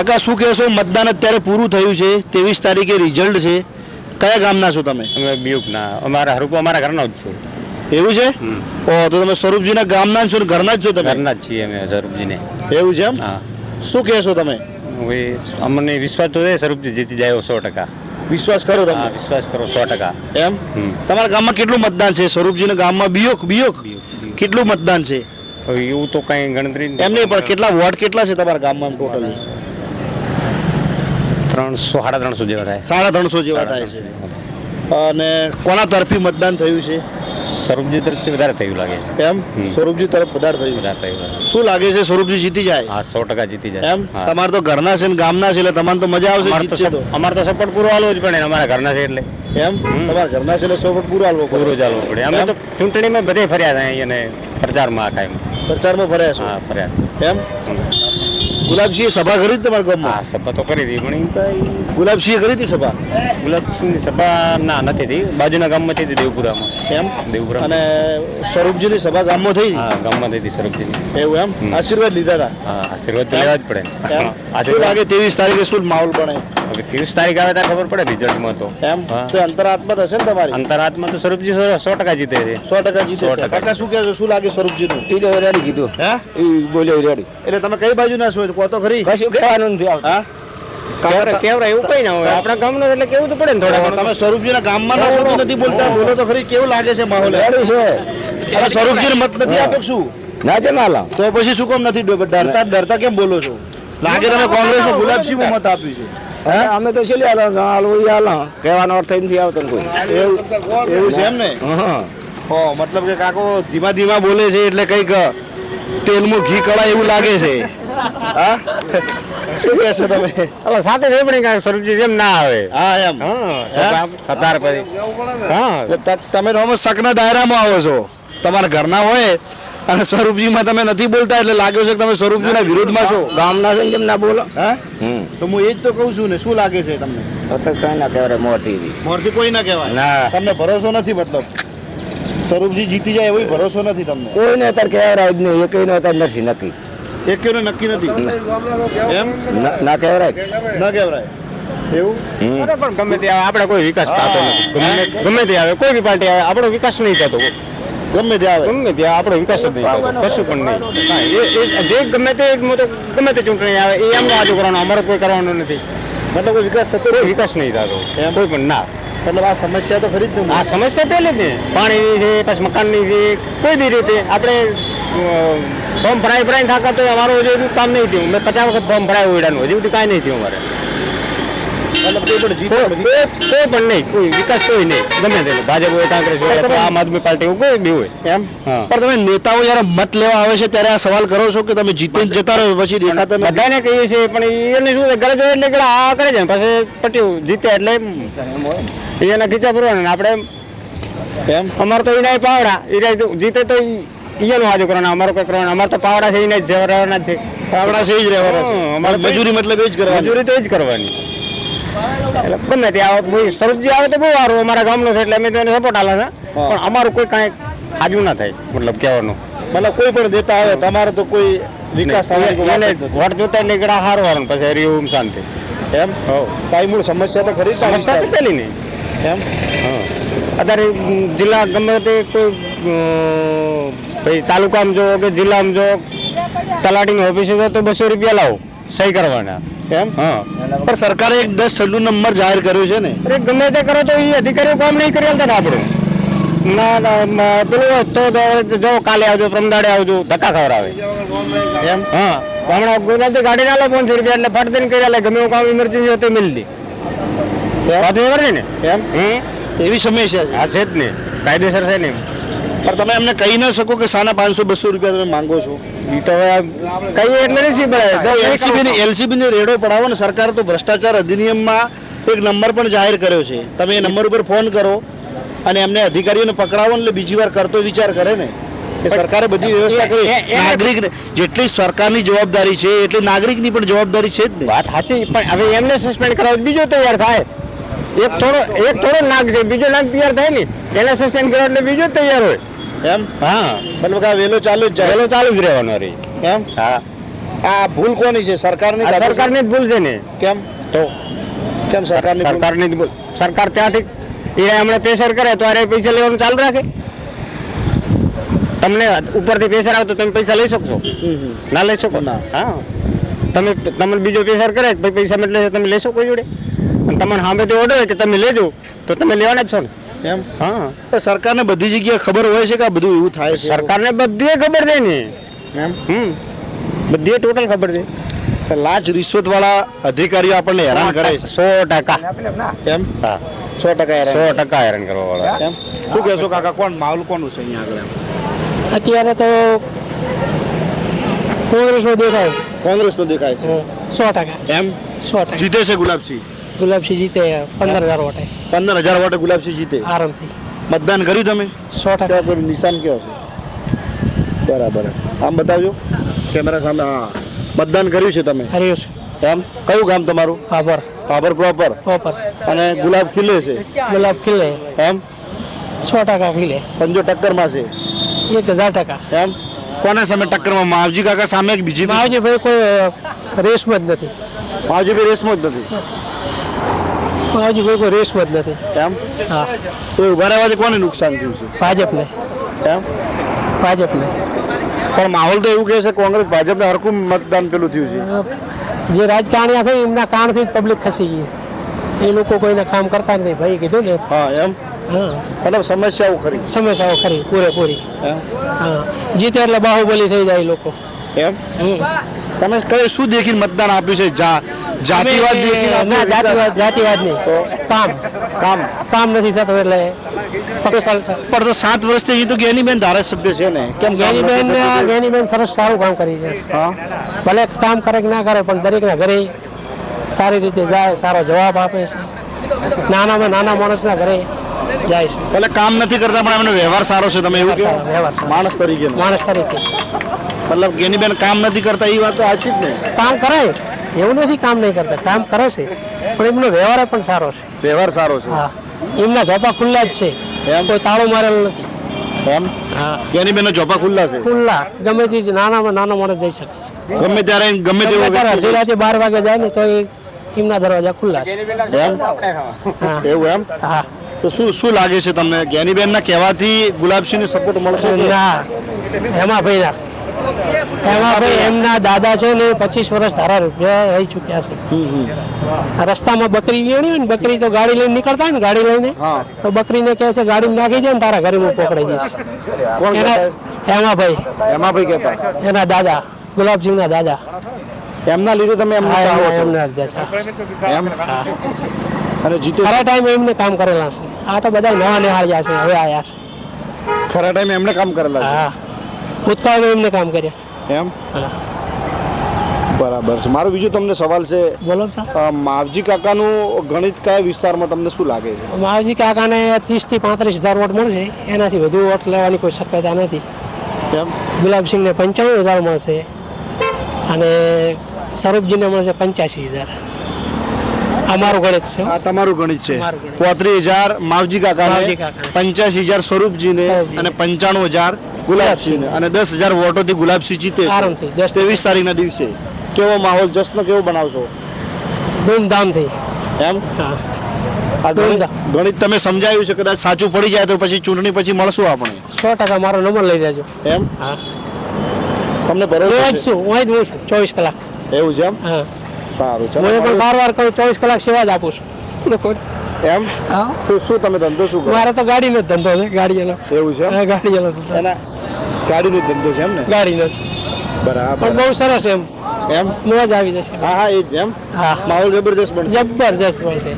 કાકા શું કહેશો? મતદાન અત્યારે પૂરું થયું છે. ત્રેવીસ તારીખે રિઝલ્ટ છે. કયા ગામના છો તમે? અમે બીયુકના અમારા હરુપો અમારા ઘરનો જ છે. એવું છે? ઓ તો તમે સ્વરૂપજીના ગામના જ છો ને ઘરના જ છો તમે? ઘરના જ છીએ અમે સ્વરૂપજીને. એવું છે એમ? હા. શું કહેશો તમે? હવે અમને વિશ્વાસ તો છે સ્વરૂપજી જીતી જાય સો ટકા. વિશ્વાસ કરો તમે? વિશ્વાસ કરો સો ટકા. એમ? તમારા ગામમાં કેટલું મતદાન છે? સ્વરૂપજીના ગામમાં બિયોક બિયોક? કેટલું મતદાન છે? એવું તો કઈ ગણતરી. એમ નહીં પણ કેટલા વોટ કેટલા છે તમારા ગામમાં ટોટલી? ત્રણસો સાડા ત્રણસો જેવા થાય. સાડા ત્રણસો જેવા થાય છે. અને કોના તરફી મતદાન થયું છે? સ્વરૂપજી તરફથી વધારે થયું લાગે એમ? સ્વરૂપજી તરફ વધારે થયું વધારે થયું શું લાગે છે સ્વરૂપજી જીતી જાય? હા સો ટકા જીતી જાય. એમ. તમારે તો ઘરના છે ને ગામના છે એટલે તમારે તો મજા આવશે અમારે તો સપોર્ટ પૂરો આલવો જ પડે અમારા ઘરના છે એટલે. એમ? તમારા ઘરના છે એટલે સોપટ પૂરો હાલવો પૂરો જ ચાલવો પડે. અમે તો ચૂંટણીમાં બધે ફર્યા હતા અહીં અને પ્રચારમાં આખા એમ પ્રચારમાં ફર્યા છો? હા ફર્યા. એમ? ગુલાબસિંહે સભા કરી હતી તમારા ગામમાં? હા સભા તો કરી હતી પણ એ કઈ ગુલાબસિંહે કરી હતી સભા? ગુલાબસિંહની સભા ના નથી થઈ. બાજુના ગામમાં થઈ હતી દેવપુરામાં. એમ? દેવપુરા અને સ્વરૂપજીની સભા ગામમાં થઈ? હા ગામમાં થઈ હતી સ્વરૂપજીની. એવું એમ? આશીર્વાદ લીધા હતા? હા આશીર્વાદ તો લેવા જ પડે. આશીર્વાદ લાગે ત્રેવીસ તારીખે શું માહોલ બને? હવે ત્રીસ તારીખ આવે ત્યારે ખબર પડે રિઝલ્ટમાં તો. એમ? તો અંતરાત્મા થશે ને તમારી? અંતરાત્મા તો સ્વરૂપજી સો- સો ટકા જીતે છે. સો ટકા જીતે સો છે. ટકા. કાકા શું કહેશો? શું લાગે સ્વરૂપજીનું? એ તો રેડી કીધું. હે? એ બોલ્યો રેડી એટલે તમે કઈ બાજુના છો? કહો તો ખરી. કશું કહેવાનું નથી આવતું. હા? કેવરા કેવરા એવું કઈ ના હોય. આપણા ગામનો એટલે કેવું તો પડે ને થોડા તમે સ્વરૂપજીના ગામમાં ના છો નથી બોલતા? બોલો તો ખરી કેવું લાગે છે માહોલ? છે. સ્વરૂપજીને મત નથી આપો શું? ના છે માલા. તો પછી શું કામ નથી? ડર- ડરતા ડરતા કેમ બોલો છો? લાગે તમે કોંગ્રેસમાં ગુલાબસિંહ મત આપ્યું છે. અમે તો છેલ્લે હાલો હાલો હાલો કહેવાનો અર્થ નથી આવતો કોઈ. એવું એવું છે એમ ને હા. હો મતલબ કે કાકો ધીમા ધીમા બોલે છે એટલે કંઈક તેલમાં ઘી કળા એવું લાગે છે. હા? શું કહેશો તમે? હવે સાથે રેપણી કાંઈ સ્વરૂપજી જેમ ના આવે. હા એમ. હા પછી હા. તમે તો અમે શકના દાયરામાં આવો છો. તમારા ઘરના હોય અને સ્વરૂપજીમાં તમે નથી બોલતા એટલે લાગ્યો છે કે તમે સ્વરૂપજીના વિરોધમાં છો. ગામના છે ને કેમ ના બોલો. હા? તો હું એ જ તો કહું છું ને શું લાગે છે તમને? તો કઈ ના કહેવાય મોરથી મોરથી કોઈ ના કહેવાય? ના. તમને ભરોસો નથી મતલબ? સ્વરૂપજી જીતી જાય એવો ભરોસો નથી તમને? કોઈને અત્યારે કહેવાય જ નહીં એ નો અત્યારે નથી નક્કી. એક કેનો નક્કી નથી? એમ? ના- કહેવાય. ના કહેવાય. એવું? પણ ગમે તે આવે આપણે કોઈ વિકાસ થતો નથી. ગમે ગમે તે આવે કોઈ બી પાર્ટી આવે આપણો વિકાસ નહીં થતો ગમે તે આવે. ગમે તે આપણો વિકાસ જ નહીં કશું પણ નહીં. હા, એ એ જે ગમે તે ગમે તે ચૂંટણી આવે એ એમનો આજુ કરવાનો અમારે કોઈ કરવાનું નથી. મતલબ કોઈ વિકાસ થતો કોઈ વિકાસ નહીં થતો. એમ? કોઈ પણ ના. મતલબ આ સમસ્યા તો ખરી જ નહીં આ સમસ્યા પહેલી છે ને. પાણીની છે પછી મકાનની છે કોઈ બી રીતે. આપણે ફોર્મ ભરાય ભરાય થાકા તો અમારું હજુ કામ નહીં થયું. મેં પચાસ વખત ફોર્મ ભરાય ઉડાનું હજી સુધી કાંઈ નહીં થયું અમારે. કોઈ પણ જીતે કોઈ કોઈ- કોઈ પણ નહીં. કોઈ વિકાસ કોઈ નહીં. ગમે તે ભાજપ હોય કોંગ્રેસ હોય અથવા આમ આદમી પાર્ટી હોય કોઈ બી હોય. એમ? પણ તમે નેતાઓ જયારે મત લેવા આવે છે ત્યારે આ સવાલ કરો છો કે તમે જીતીને જતા રહો પછી દેખાતા બધાને કહીએ છીએ પણ એને શું છે ગરજ એટલે કે આ કરે છે પછી પટ્યું જીતે એટલે એના ખીચા ભરવાના આપણે એમ. અમારે તો એના પાવડા. એ જીતે તો ઈ એનું કરવાનો કરવાના. અમારો કોઈ કરવાનો. અમારે તો પાવડા છે એને જ રહેવાના જ છે. પાવડા છે એ જ રહેવાના છે. અમારે મજૂરી મતલબ એ જ કરવાની. મજૂરી તો એ જ કરવાની. એટલે ગમે તે આવે સ્વરૂપજી આવે તો બહુ સારું. અમારા ગામનો છે એટલે અમે તો એને સપોર્ટ આલે છે. પણ અમારું કોઈ કાંઈ હાજુ ના થાય મતલબ કહેવાનું. મતલબ કોઈ પણ દેતા આવે તમારે તો કોઈ વિકાસ થાય એને વોટ જોતા એટલે ગળા હારું હારું ને ઓમ શાંતિ. એમ? કાંઈ મૂળ સમસ્યા તો ખરી સમસ્યા તો. પેલી નહીં. એમ? હા. અત્યારે જિલ્લા ગમે તે કોઈ ભાઈ તાલુકામાં જો કે જિલ્લામાં જો તલાટીની ઓફિસે જો તો બસો રૂપિયા લાવો સહી કરવાના. એમ? હા. પણ સરકારે એક દસ છન્નુ નંબર જાહેર કર્યો છે ને? અરે ગમે તે કરો તો એ અધિકારીઓ કામ નહીં કરી આલતા ને આપણે. ના ના પેલું તો જો કાલે આવજો પ્રમદાડે આવજો ધક્કા ખવડાવે. એમ? હા. હમણાં ગુજરાતી ગાડી ના લે પાંચસો રૂપિયા એટલે ફટ દઈને કરી આલે ગમે એવું કામ ઇમરજન્સી હોય તો મિલતી એમ? વાત છે ને? એમ? હમ? એવી સમસ્યા છે. આ છે જ ને. કાયદેસર છે ને પણ તમે એમને કહી ન શકો કે સાના પાંચસો બસો રૂપિયા તમે માંગો છો. તો હવે કહીએ એટલે નથી પડે એલસીબી ની એલસીબી રેડો પડાવો ને સરકારે તો ભ્રષ્ટાચાર અધિનિયમમાં એક નંબર પણ જાહેર કર્યો છે. તમે એ નંબર ઉપર ફોન કરો અને એમને અધિકારીઓને પકડાવો એટલે બીજી વાર કરતો વિચાર કરે ને. સરકારે બધી વ્યવસ્થા કરી. નાગરિક જેટલી સરકારની જવાબદારી છે એટલી નાગરિકની પણ જવાબદારી છે જ ને. વાત સાચી પણ હવે એમને સસ્પેન્ડ કરાવો બીજો તૈયાર થાય. એક થોડો એક થોડો નાગ છે બીજો નાગ તૈયાર થાય ને એને સસ્પેન્ડ કરાવો એટલે બીજો તૈયાર હોય. એમ? હા. મતલબ કે વેલો ચાલુ જ જાય. ચાલુ જ રહેવાનો રહી એમ હા. આ ભૂલ કોની છે? સરકારની તો સરકારની જ ભૂલ છે ને. કેમ? તો? કેમ સરકારની સરકારની જ ભૂલ. સરકાર ત્યાંથી એ હમણાં પ્રેશર કરે તો અરે પૈસા લેવાનું ચાલુ રાખે. તમને ઉપરથી પ્રેશર આવે તો તમે પૈસા લઈ શકશો. ના લઈ શકો? ના. હા. તમે તમને બીજો પ્રેશર કરે કે ભાઈ પૈસા એટલે તમે લેશો કોઈ જોડે? અને તમને સામેથી ઓર્ડર કે તમે લેજો તો તમે લેવાના જ છો ને. એમ? હા. સરકારને બધી જગ્યાએ ખબર હોય છે કે આ બધું એવું થાય છે? સરકારને બધી ખબર છે ને. એમ? હમ. બધી ટોટલ ખબર છે. લાંચ રિશ્વત વાળા અધિકારીઓ આપણને હેરાન કરે છે. સો ટકા. એમ? હા. સો ટકા સો ટકા હેરાન કરવા વાળા એમ? શું કહેશો કાકા કોણ? માહોલ કોનું છે અહીંયા આગળ અત્યારે તો કોંગ્રેસનો દેખાય. કોંગ્રેસ તો દેખાય છે. સો ટકા. એમ? સો ટકા. જીતે છે ગુલાબસિંહ. ગુલાબસિંહ જીતે પંદર હજાર વોટે. પંદર હજાર વોટે ગુલાબસિંહ જીતે? આરામથી. મતદાન કર્યું તમે? સો ટકા. કોઈ નિશાન કયો છે? બરાબર. આમ બતાવજો. કેમેરા સામે હા. મતદાન કર્યું છે તમે? હરિયુષ એમ? કયું ગામ તમારું? બાબર પાભર પ્રોપર પ્રોપર અને ગુલાબ ખીલે છે? ગુલાબ ખીલે. એમ? સો ટકા ખીલે. પંજો ટક્કરમાં છે? એક હજાર ટકા. એમ? કોના સામે ટક્કરમાં? માવજી કાકા સામે બીજી માવજી ભાઈ કોઈ રેસમાં જ નથી. માવજી ભાઈ રેસમાં જ નથી? માવજી કોઈ કોઈ રેસમાં જ નથી. એમ? હા. તો ઊભા રહેવાથી કોને નુકસાન થયું છે? ભાજપને. એમ? ભાજપને. પણ માહોલ તો એવું કહે છે કોંગ્રેસ ભાજપને હરખું મતદાન પેલું થયું છે. જે રાજકારણીયા છે એમના કારણથી જ પબ્લિક ખસી ગઈ એ લોકો કોઈને કામ કરતા નથી ભાઈ કીધું ને? હા એમ? હા. મતલબ સમસ્યાઓ ખરી. સમસ્યાઓ ખરી પૂરેપૂરી. હા. જીતે એટલે બાહુબલી થઈ જાય લોકો. એમ. તમે કઈ શું દેખીને મતદાન આપ્યું છે? જા- જાતિવાદ ના જાતિવાદ જાતિવાદ નહીં. કામ. કામ. કામ નથી થતો એટલે પણ તો સાત વર્ષથી અહીં તો જ્ઞાનીબેન ધારાસભ્ય છે ને. કેમ જ્ઞાનીબેન? જ્ઞાનીબેન સરસ સારું કામ કરી છે. ભલે કામ કરે કે ના કરે પણ દરેકના ઘરે સારી રીતે જાય સારો જવાબ આપે છે. નાનામાં નાના માણસના ઘરે જાય છે. એટલે કામ નથી કરતા પણ એમનો વ્યવહાર સારો છે તમે એવું વ્યવહાર. માણસ તરીકે માણસ તરીકે. મતલબ ગેનીબેન કામ નથી કરતા એ વાત તો સાચી જ ને? કામ કરાય. એવું નથી કામ નહીં કરતા કામ કરે છે. પણ એમનો વ્યવહાર પણ સારો છે. વ્યવહાર સારો છે? હા. એમના ઝોપા ખુલ્લા જ છે. એમ? કોઈ તાળો મારેલ નથી. એમ? હા. જ્ઞાનીબેનનો ચોપા ખુલ્લા છે? ખુલ્લા. ગમે તે નાનામાં નાનો માણસ જઈ શકે છે. ગમે ત્યારે ગમે તેવો ત્યારે અડધી રાતે બાર વાગે જાય ને તો એ એમના દરવાજા ખુલ્લા છે. એમ? હા. એવું એમ? હા. તો શું શું લાગે છે તમને? જ્ઞાનીબેનના કહેવાથી ગુલાબસિંહને સપોર્ટ મળશે? ના. એમાં ભાઈ ના એમાં ભાઈ એમના દાદા છે ને પચીસ વર્ષ ધારા રૂપિયા રહી ચૂક્યા છે. રસ્તામાં બકરી વેણી ને બકરી તો ગાડી લઈને નીકળતા ને ગાડી લઈને. તો બકરીને કહે છે ગાડી નાખી દે ને તારા ઘરે હું પકડી દઈશ. એના એમાં ભાઈ. એમાં ભાઈ કહેતા? એના દાદા ગુલાબસિંહના દાદા. એમના લીધે તમે એમને ચાહો છો? એમના દાદા. એમ? અને જીતે ખરા ટાઈમ એમને કામ કરેલા છે. આ તો બધા નવા નિહાળ્યા છે હવે આયા છે. ખરા ટાઈમે એમને કામ કરેલા હા. ભૂતકાળમાં એમને કામ કર્યા. એમ? બરાબર છે. મારો બીજો તમને સવાલ છે. બોલો સર. માવજી કાકાનું ગણિત કયા વિસ્તારમાં તમને શું લાગે છે? માવજી કાકાને ત્રીસથી પાંત્રીસ હજાર વોટ મળશે. એનાથી વધુ વોટ લેવાની કોઈ શક્યતા નથી. એમ? ગુલાબસિંહને પંચાણું હજાર મળશે. અને સ્વરૂપજીને મળશે પંચ્યાસી હજાર. અમારું ગણિત છે આ તમારું ગણિત છે. પોત્રીસ હજાર માવજી કાકા પંચ્યાસી હજાર સ્વરૂપજીને. અને પંચાણું હજાર ગુલાબસિંહને અને દસ હજાર વોટોથી ગુલાબસિંહ જીતે. આરામથી, દસ- ત્રેવીસ તારીખના દિવસે. કેવો માહોલ જશ્ન કેવો બનાવશો? ધૂમધામથી. એમ? હા. આ ગણિત ગણિત તમે સમજાવ્યું છે કદાચ સાચું પડી જાય તો પછી ચૂંટણી પછી મળશું આપણે. સો ટકા મારો નંબર લઈ લેજો. એમ? હા. તમને હું જ ભરોસો છું હું જ છું ચોવીસ કલાક. એવું છે એમ? હા. સારું હું પણ ચાલો સારવાર કરું ચોવીસ કલાક સેવા જ આપું છું. લોકોને. એમ? હા. શું શું તમે ધંધો શું મારે તો ગાડીનો ધંધો છે ગાડીનો. એવું છે ગાડીનો ધંધો. ગાડીનો ધંધો છે એમ ને? ગાડીનો છે બરાબર. પણ બહુ સરસ એમ. એમ? મોજ આવી જશે. હા હા એ જ એમ? હા. માહોલ જબરજસ્ત બનશે. જબરજસ્ત બનશે.